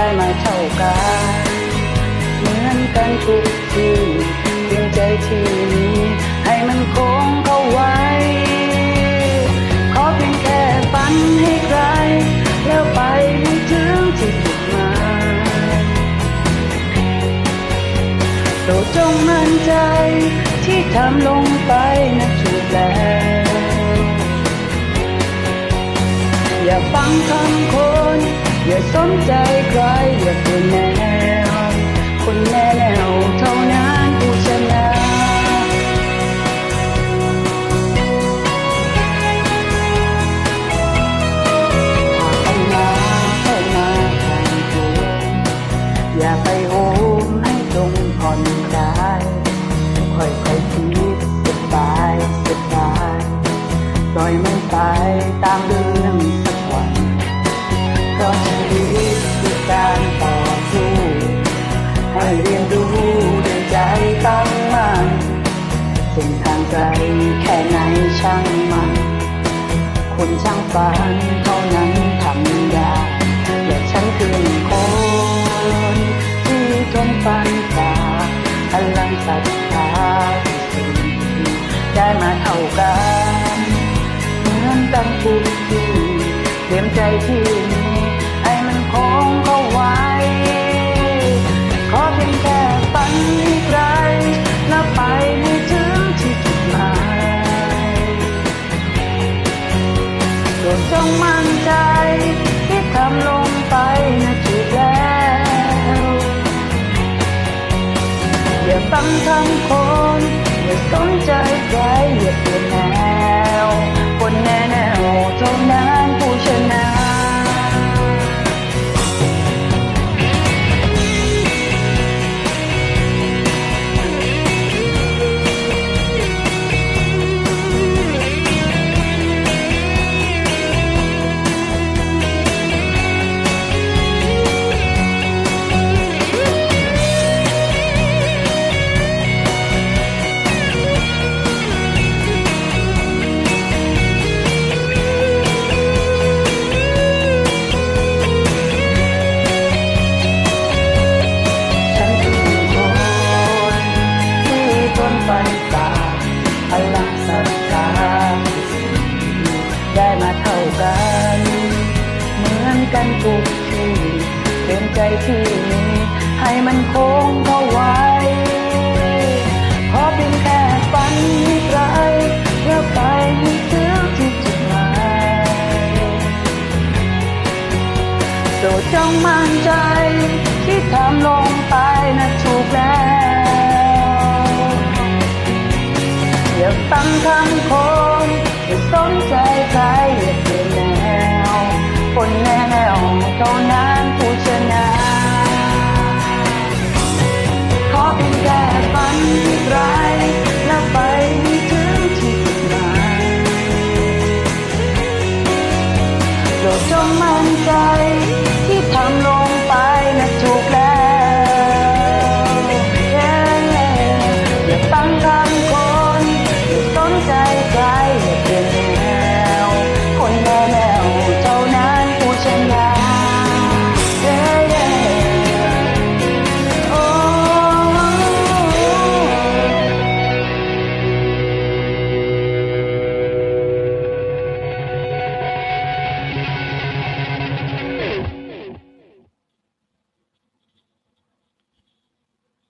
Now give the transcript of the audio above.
ได้มาเท่ากันเหมือนกันทุกที่เพียงใจที่มีให้มันคงเข้าไว้ ขอเพียงแค่ฝันให้ไกล แล้วไปให้ถึงที่จุดหมายโปรดจงมั่นใจที่ทำลงไปนะถูกแล้วอย่าฟังคำคน อย่าสนใจใครอย่าเปลี่ยนแนว คนแนวเท่านั้นผู้ชนะหากเอามาเข้ามางตัวอย่าไปโหมให้จงผ่อนคลาย เส้นทางไกลแค่ไหนช่างมันคนช่างฝันเท่านั้นทำได้และฉันคือหนึ่งคนที่ทนฝันฝ่าพลังศรัทธาที่สูงได้มาเท่ากันเหมือนกันทุกที่เตรียมใจที่ อย่าฟังคำคนอย่าสนใจใครอย่าเปลี่ยน ใจที่มีให้มันคงเข้าไว้ขอเพียงแค่ฝันให้ไกลแล้วไปให้ถึงที่จุดหมายโปรดจงมั่นใจที่ทำลงไปนะถูกแล้วอย่าฟังคำคนอย่าสนใจใครอย่าเปลี่ยนแนวคนแน่แนวเท่านั้น ดจงมั่นใจ